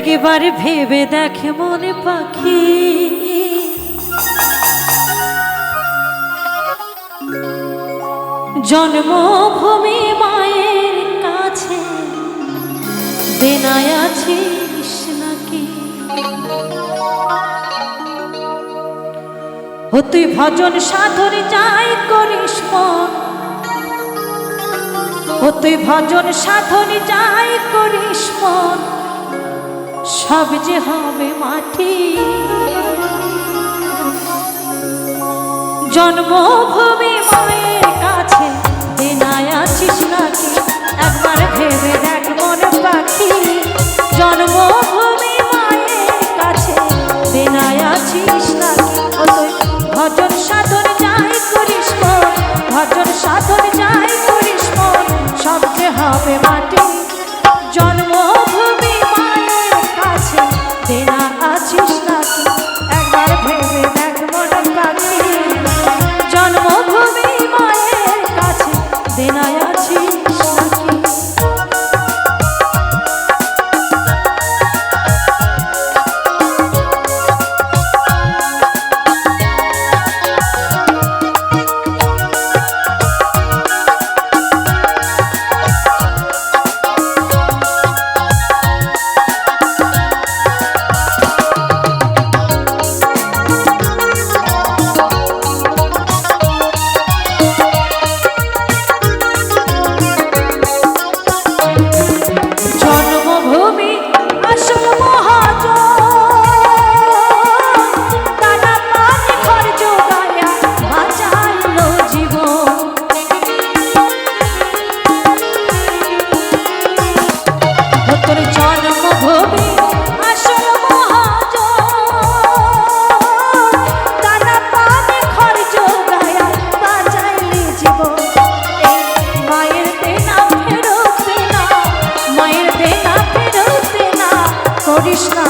একবার ভেবে দেখে মনে পাখি। জন্মভূমি মায়ের কাছে, দেনায় আছিস নাকি? ও তুই ভজন সাধন যাই করিস ও তুই ভজন সাধন যাই করিস মন। সব যে হবে মাটি। জন্মভূমি মায়ের করিস না।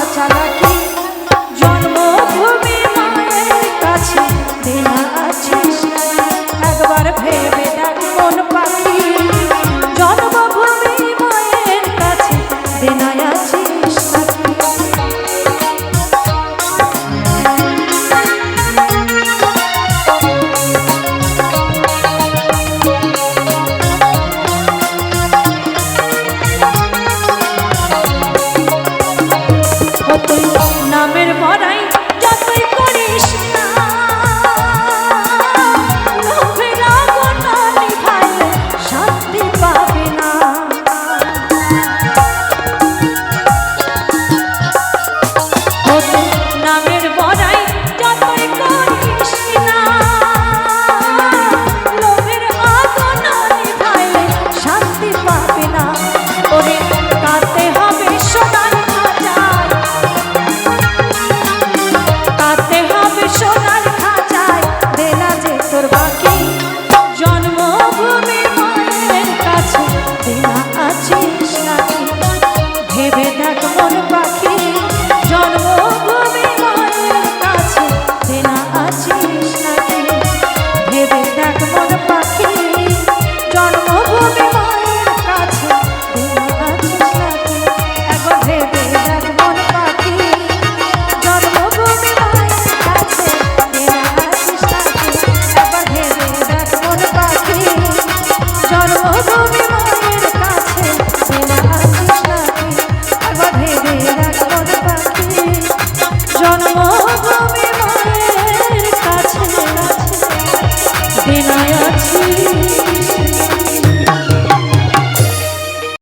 何?